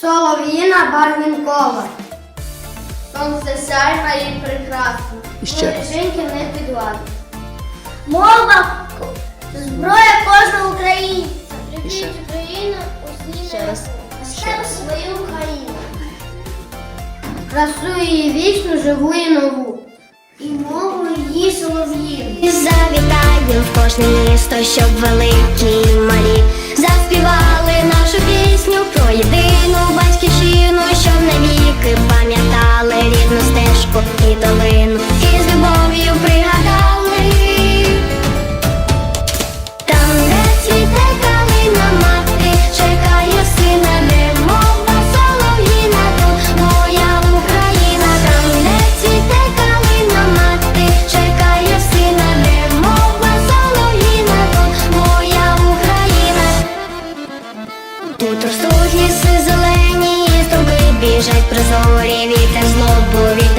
Солов'їна барвінкова. Сонце сяйна і прекрасна. І ще раз. Бережинки не підвладна. Мова зброя кожного українця. Любіть Україну, усі Ще раз. Ще свою Україну. Красу її вічну, живу і нову. І мову її солов'їну. І завітаєм в кожне місто, щоб великі Тут ростуть ліси зелені, струби біжать прозорі, вітер злобу від.